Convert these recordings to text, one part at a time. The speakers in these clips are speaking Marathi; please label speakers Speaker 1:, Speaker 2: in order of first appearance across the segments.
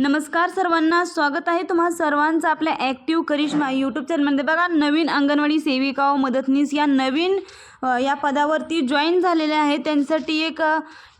Speaker 1: नमस्कार सर्वांना स्वागत आहे तुम्हा सर्वांचं आपल्या ॲक्टिव्ह करिश्मा यूट्यूब चॅनलमध्ये बघा नवीन अंगणवाडी सेविका व मदतनीस या नवीन या पदावरती जॉईन झालेले आहे त्यांच्यासाठी एक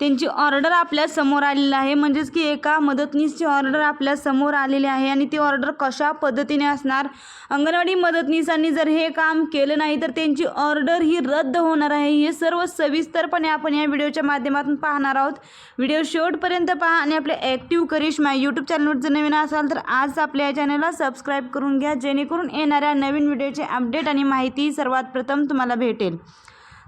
Speaker 1: त्यांची ऑर्डर आपल्यासमोर आलेली आहे. म्हणजेच की एका मदतनीसची ऑर्डर आपल्यासमोर आलेली आहे आणि ती ऑर्डर कशा पद्धतीने असणार? अंगणवाडी मदतनीसांनी जर हे काम केलं नाही तर त्यांची ऑर्डर ही रद्द होणार आहे. हे सर्व सविस्तरपणे आपण या व्हिडिओच्या माध्यमातून पाहणार आहोत. व्हिडिओ शेवटपर्यंत पहा आणि आपल्या ॲक्टिव्ह करिश्मा यूट्यूब चॅनलवर जर नवीन असाल तर आज आपल्या या चॅनलला सबस्क्राईब करून घ्या जेणेकरून येणाऱ्या नवीन व्हिडिओचे अपडेट आणि माहिती सर्वात प्रथम तुम्हाला भेटेल.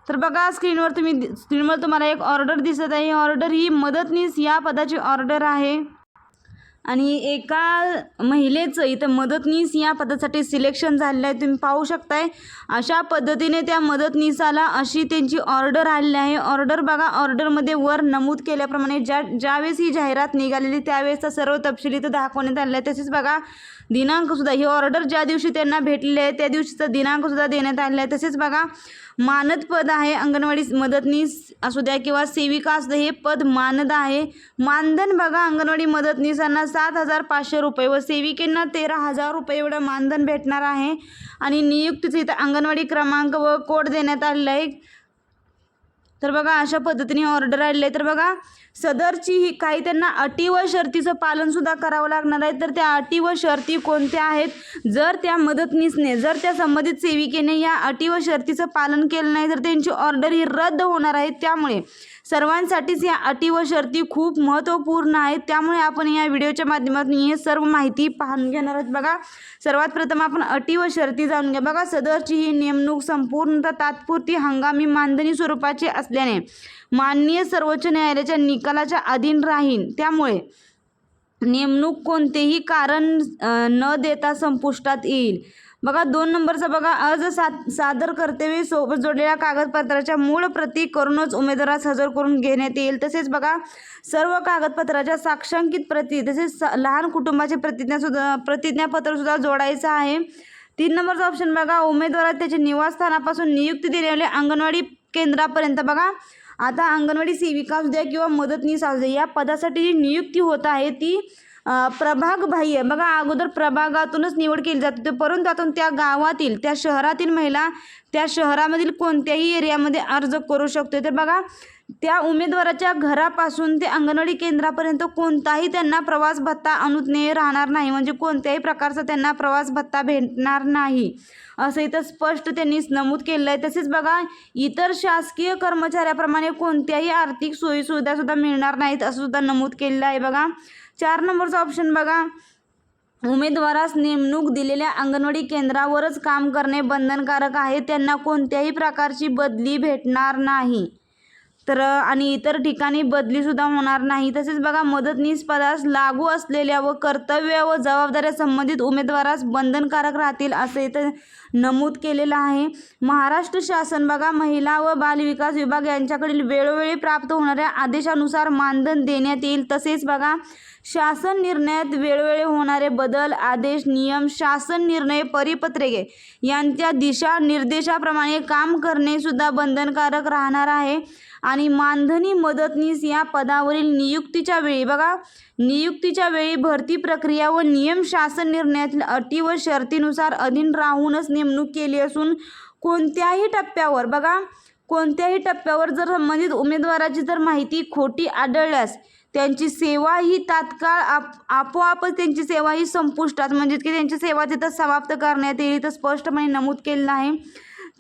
Speaker 1: तर बघा स्क्रीनवर तुम्ही स्क्रीनवर तुम्हाला एक ऑर्डर दिसत आहे. ही ऑर्डर ही मदतनीस या पदाची ऑर्डर आहे. आणि एका महिलेचं इथं मदतनीस या पदासाठी सिलेक्शन झालेलं आहे. तुम्ही पाहू शकताय. अशा पद्धतीने त्या मदतनीसाला अशी त्यांची ऑर्डर आलेली आहे. ऑर्डर बघा ऑर्डरमध्ये वर नमूद केल्याप्रमाणे ज्या ज्यावेळेस ही जाहिरात निघालेली त्यावेळेसचा सर्व तपशील इथं दाखवण्यात आलेला आहे तसेच बघा दिनांकसुद्धा ही ऑर्डर ज्या दिवशी त्यांना भेटलेली आहे त्या दिवशीचा दिनांकसुद्धा देण्यात आलेला आहे. तसेच बघा मानद पद आहे अंगणवाडी मदतनीस असू द्या किंवा सेविका असू द्या हे पद मानद आहे. मानधन बघा अंगणवाडी मदतनीसांना सात हजार पाचशे रुपये व सेविकेंना तेरा हजार रुपये एवढं मानधन भेटणार आहे. आणि नियुक्तीचे इथं अंगणवाडी क्रमांक व कोड देण्यात आलेला आहे. तर बघा अशा पद्धतीने ऑर्डर आलेली आहे तर बघा सदरची ही काही त्यांना अटी व शर्तीचं पालनसुद्धा करावं लागणार आहे. तर त्या अटी व शर्ती कोणत्या आहेत? जर त्या मदतनीसने जर त्या संबंधित सेविकेने या अटी व शर्तीचं पालन केलं नाही तर त्यांची ऑर्डर ही रद्द होणार आहे. त्यामुळे सर्वांसाठीच या अटी व शर्ती खूप महत्त्वपूर्ण आहेत. त्यामुळे आपण या व्हिडिओच्या माध्यमातून हे सर्व माहिती पाहून घेणार आहोत. बघा सर्वात प्रथम आपण अटी व शर्ती जाणून घ्या बघा सदरची ही नेमणूक संपूर्णतः तात्पुरती हंगामी मानधनी स्वरूपाची असल्याने माननीय सर्वोच्च न्यायालयाच्या निकालाच्या अधीन राहीन. त्यामुळे नेमणूक कोणतेही कारण न देता संपुष्टात येईल. बघा दोन नंबरचा बघा अर्ज साद सादर करतेवेळी सोबत जोडलेल्या कागदपत्राच्या मूळ प्रती करूनच उमेदवारास हजर करून घेण्यात येईल. तसेच बघा सर्व कागदपत्राच्या साक्षांकित प्रती तसेच स- लहान कुटुंबाचे प्रतिज्ञासुद्धा प्रतिज्ञापत्रसुद्धा जोडायचं आहे. तीन नंबरचा ऑप्शन बघा उमेदवारात त्याच्या निवासस्थानापासून नियुक्ती दिलेले अंगणवाडी केंद्रापर्यंत बघा. आता अंगणवाडी सेविका असू द्या किंवा मदतनीस असू द्या या पदासाठी जी नियुक्ती होत आहे ती प्रभाग बाह्य. बघा अगोदर प्रभागातूनच निवड केली जात होती. परंतु आता त्या गावातील त्या शहरातील महिला त्या शहरामधील कोणत्याही एरियामध्ये अर्ज करू शकतो तर बघा त्या उमेदवाराच्या घरापासून ते अंगणवाडी केंद्रापर्यंत कोणताही त्यांना प्रवास भत्ता अनुज्ञेय राहणार नाही. म्हणजे कोणत्याही प्रकारचा त्यांना प्रवास भत्ता भेटणार नाही. असं इथं स्पष्ट त्यांनी नमूद केलेलं आहे. तसेच बघा इतर शासकीय कर्मचाऱ्याप्रमाणे कोणत्याही आर्थिक सोयीसुविधासुद्धा मिळणार नाहीत असं सुद्धा नमूद केलेलं आहे. बघा चार नंबरचा ऑप्शन बघा. उमेदवारास नेमणूक दिलेल्या अंगणवाडी केंद्रावरच काम करणे बंधनकारक आहे. त्यांना कोणत्याही प्रकारची बदली भेटणार नाही. तर आणि इतर ठिकाणी बदलीसुद्धा होणार नाही. तसेच बघा मदतनीस पदास लागू असलेल्या व कर्तव्य व जबाबदाऱ्या संबंधित उमेदवारास बंधनकारक राहतील असं इथं नमूद केलेलं आहे. महाराष्ट्र शासन बघा महिला व बालविकास विभाग यांच्याकडील वेळोवेळी प्राप्त होणाऱ्या आदेशानुसार मानधन देण्यात येईल. तसेच बघा शासन निर्णयात वेळोवेळी होणारे बदल आदेश नियम शासन निर्णय परिपत्रके यांच्या दिशा निर्देशाप्रमाणे काम करणे सुद्धा बंधनकारक राहणार आहे. आणि मानधनी मदतनीस या पदावरील नियुक्तीच्या वेळी बघा नियुक्तीच्या वेळी भरती प्रक्रिया व नियम शासन निर्णयातील अटी व शर्तीनुसार अधीन राहूनच नेमणूक केली असून कोणत्याही टप्प्यावर बघा कोणत्याही टप्प्यावर जर संबंधित उमेदवाराची जर माहिती खोटी आढळल्यास त्यांची सेवा ही तात्काळ आप आपोआपच त्यांची सेवा ही संपुष्टात म्हणजे की त्यांची सेवा तिथं समाप्त करण्यात येईल इथं स्पष्टपणे नमूद केलेलं आहे.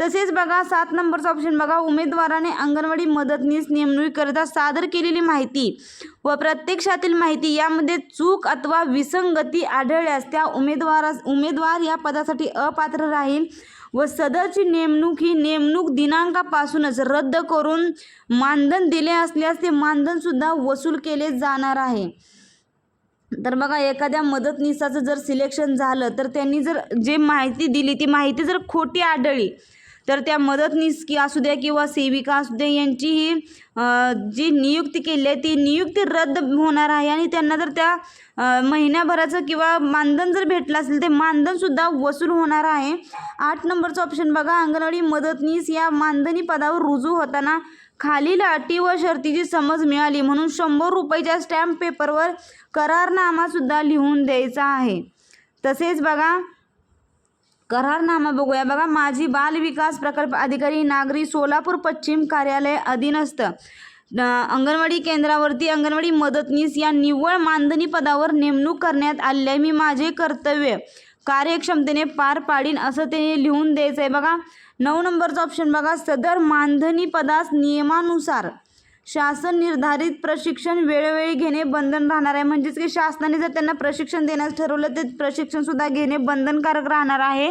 Speaker 1: तसेच बघा सात नंबरचा ऑप्शन बघा. उमेदवाराने अंगणवाडी मदतनीस नेमणुकीकरिता सादर केलेली माहिती व प्रत्यक्षातील माहिती यामध्ये चूक अथवा विसंगती आढळल्यास त्या उमेदवारास उमेदवार या पदासाठी अपात्र राहील. व सदरची नेमणूक ही नेमणूक दिनांकापासूनच रद्द करून मानधन दिले असल्यास ते मानधनसुद्धा वसूल केले जाणार आहे. तर बघा एखाद्या मदतनीसाचं जर सिलेक्शन झालं तर त्यांनी जर जे माहिती दिली ती माहिती जर खोटी आढळली तर त्या मदतनीस की असू द्या किंवा सेविका असू द्या यांची ही जी नियुक्ती केली आहे ती नियुक्ती रद्द होणार आहे. आणि त्यांना जर त्या महिन्याभराचं किंवा मानधन जर भेटलं असेल ते मानधनसुद्धा वसूल होणार आहे. आठ नंबरचं ऑप्शन बघा. अंगणवाडी मदतनीस या मानधनी पदावर रुजू होताना खालील अटी व शर्तीची समज मिळाली. म्हणून शंभर रुपयाच्या स्टॅम्प पेपरवर करारनामासुद्धा लिहून द्यायचा आहे. तसेच बघा करारनामा बघूया. बघा माजी बाल विकास प्रकल्प अधिकारी नागरी सोलापूर पश्चिम कार्यालय अधीनस्थ. अंगणवाडी केंद्रावरती अंगणवाडी मदतनीस या निव्वळ मानधनी पदावर नेमणूक करण्यात आलेली आहे मी माझे कर्तव्य कार्यक्षमतेने पार पाडीन असं ते लिहून द्यायचं आहे बघा नऊ नंबरचं ऑप्शन बघा. सदर मानधनी पदास नियमानुसार शासन निर्धारित प्रशिक्षण वेळोवेळी घेणे बंधन राहणार आहे. म्हणजेच की शासनाने जर त्यांना प्रशिक्षण देण्यास ठरवलं ते प्रशिक्षणसुद्धा घेणे बंधनकारक राहणार आहे.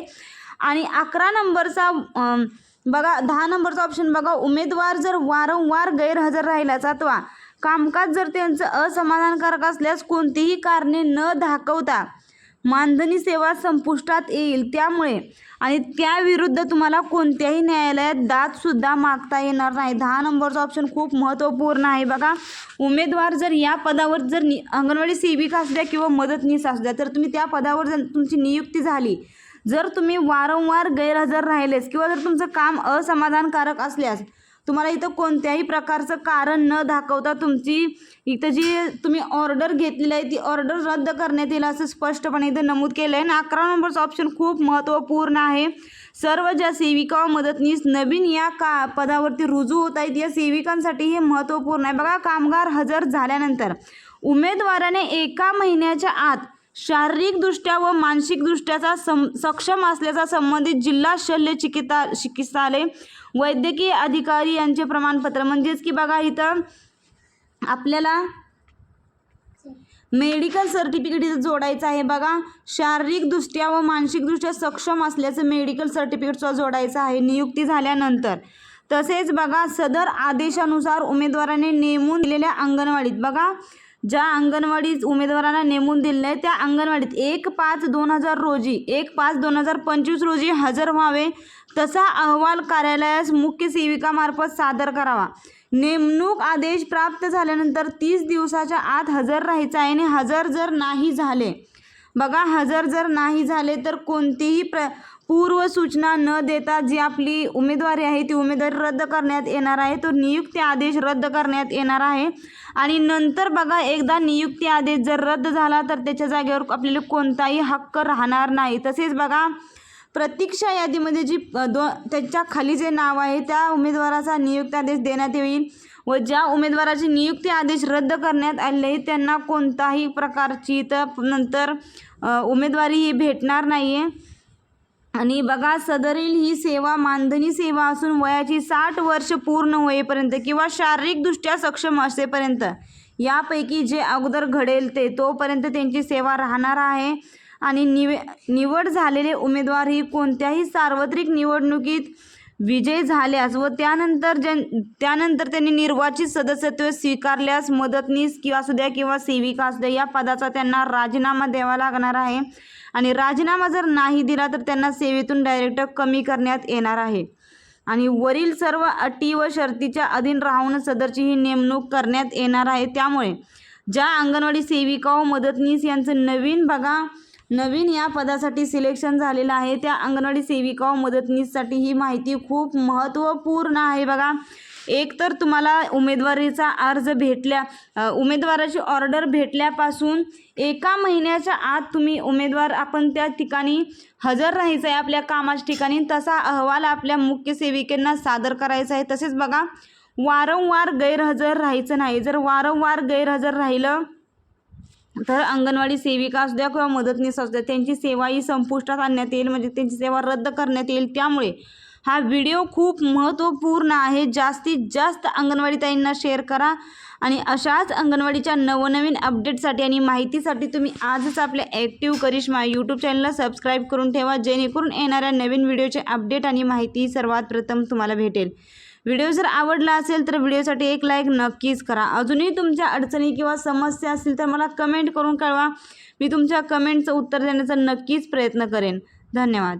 Speaker 1: आणि अकरा नंबरचा बघा दहा नंबरचा ऑप्शन बघा. उमेदवार जर वारंवार गैरहजर राहिला अथवा कामकाज जर त्यांचं असमाधानकारक असल्यास कोणतीही कारणे न दाखवता मानधनी सेवा संपुष्टात येईल त्यामुळे आणि त्याविरुद्ध तुम्हाला कोणत्याही न्यायालयात दादसुद्धा मागता येणार नाही. दहा नंबरचा ऑप्शन खूप महत्त्वपूर्ण आहे बघा. उमेदवार जर या पदावर जर नि अंगणवाडी सेविका असू द्या किंवा मदतनीस असू द्या तर तुम्ही त्या पदावर जर तुमची नियुक्ती झाली जर तुम्ही वारंवार गैरहजर राहिलेस किंवा जर तुमचं काम असमाधानकारक असल्यास तुम्हाला इथं कोणत्याही प्रकारचं कारण न दाखवता तुमची इथं जी तुम्ही ऑर्डर घेतलेली आहे ती ऑर्डर रद्द करण्यात येईल असं स्पष्टपणे इथं नमूद केलं आहे. आणि अकरा नंबरचं ऑप्शन खूप महत्त्वपूर्ण आहे. सर्व ज्या सेविका व मदतनीस नवीन या का पदावरती रुजू होत आहेत या सेविकांसाठी हे महत्त्वपूर्ण आहे. बघा कामगार हजर झाल्यानंतर उमेदवाराने एका महिन्याच्या आत शारीरिकदृष्ट्या व मानसिकदृष्ट्याचा सम सक्षम असल्याचा संबंधित जिल्हा शल्य चिकित्सा चिकित्सालय वैद्यकीय अधिकारी यांचे प्रमाणपत्र. म्हणजेच की बघा इथं आपल्याला मेडिकल सर्टिफिकेट इथं जोडायचं आहे बघा. शारीरिकदृष्ट्या व मानसिकदृष्ट्या सक्षम असल्याचं मेडिकल सर्टिफिकेटसुद्धा जोडायचं आहे. नियुक्ती झाल्यानंतर. तसेच बघा सदर आदेशानुसार उमेदवाराने नेमून दिलेल्या अंगणवाडीत बघा ज्या अंगणवाडी उमेदवारांना नेमून दिलेलं आहे त्या अंगणवाडीत एक पाच दोन हजार रोजी एक पाच दोन हजार पंचवीस रोजी हजर व्हावे तसा अहवाल कार्यालयास मुख्य सेविकामार्फत सादर करावा. नेमणूक आदेश प्राप्त झाल्यानंतर तीस दिवसाच्या आत हजर राहायचा आहे आणि हजर जर नाही झाले बघा हजर जर नाही झाले तर कोणतीही प्र पूर्व सूचना न देता जी आपली उमेदवारी आहे ती उमेदवारी रद्द करण्यात येणार आहे. तो नियुक्ती आदेश रद्द करण्यात येणार आहे. आणि नंतर बघा एकदा नियुक्ती आदेश जर रद्द झाला तर त्याच्या जागेवर आपल्याला कोणताही हक्क राहणार नाही. तसेच बघा प्रतीक्षा यादीमध्ये जी दो त्याच्याखाली जे नाव आहे त्या उमेदवाराचा नियुक्ती आदेश देण्यात येईल. व ज्या उमेदवाराचे नियुक्ती आदेश रद्द करण्यात आले त्यांना कोणताही प्रकारची तर नंतर उमेदवारी ही भेटणार नाही आहे आणि बघा सदरील ही सेवा मानधनी सेवा असून वयाची साठ वर्ष पूर्ण होईपर्यंत किंवा शारीरिकदृष्ट्या सक्षम असेपर्यंत यापैकी जे अगोदर घडेल ते तोपर्यंत त्यांची सेवा राहणार आहे. आणि निवे निवड झालेले उमेदवार ही कोणत्याही सार्वत्रिक निवडणुकीत विजय झाल्यास व त्यानंतर जन त्यानंतर त्यांनी निर्वाचित सदस्यत्व स्वीकारल्यास मदतनीस किंवा असू द्या किंवा सेविका असू द्या या पदाचा त्यांना राजीनामा द्यावा लागणार आहे. आणि राजीनामा जर नाही दिला तर त्यांना सेवेतून डायरेक्ट कमी करण्यात येणार आहे. आणि वरील सर्व अटी व शर्तीच्या अधीन राहून सदरची ही नेमणूक करण्यात येणार आहे. त्यामुळे ज्या अंगणवाडी सेविका व मदतनीस यांचं नवीन बघा नवीन या पदासाठी सिलेक्शन झालेलं आहे. त्या अंगणवाडी सेविका व मदतनीससाठी ही माहिती खूप महत्त्वपूर्ण आहे बघा. एक तर तुम्हाला उमेदवारीचा अर्ज भेटल्या उमेदवाराची ऑर्डर भेटल्यापासून एका महिन्याच्या आत तुम्ही उमेदवार आपण त्या ठिकाणी हजर राहायचं आहे आपल्या कामाच्या ठिकाणी. तसा अहवाल आपल्या मुख्य सेविकेंना सादर करायचा आहे. तसेच बघा वारंवार गैरहजर राहायचं नाही. जर वारंवार गैरहजर राहिलं तर अंगणवाडी सेविका असू द्या किंवा मदतनीस असू द्या त्यांची सेवा ही संपुष्टात आणण्यात येईल म्हणजे त्यांची सेवा रद्द करण्यात येईल. त्यामुळे हा व्हिडिओ खूप महत्त्वपूर्ण आहे. जास्तीत जास्त अंगणवाडी ताईंना शेअर करा आणि अशाच अंगणवाडीच्या नवनवीन अपडेटसाठी आणि माहितीसाठी तुम्ही आजच आपल्या ॲक्टिव्ह करिश्मा यूट्यूब चॅनलला सबस्क्राईब करून ठेवा जेणेकरून येणाऱ्या नवीन व्हिडिओचे अपडेट आणि माहिती सर्वात प्रथम तुम्हाला भेटेल. व्हिडिओ जर आवडला असेल तर व्हिडिओसाठी एक लाईक नक्कीच करा. अजूनही तुमच्या अडचणी किंवा समस्या असतील तर मला कमेंट करून कळवा. मी तुमच्या कमेंटचं उत्तर देण्याचा नक्कीच प्रयत्न करेन. धन्यवाद.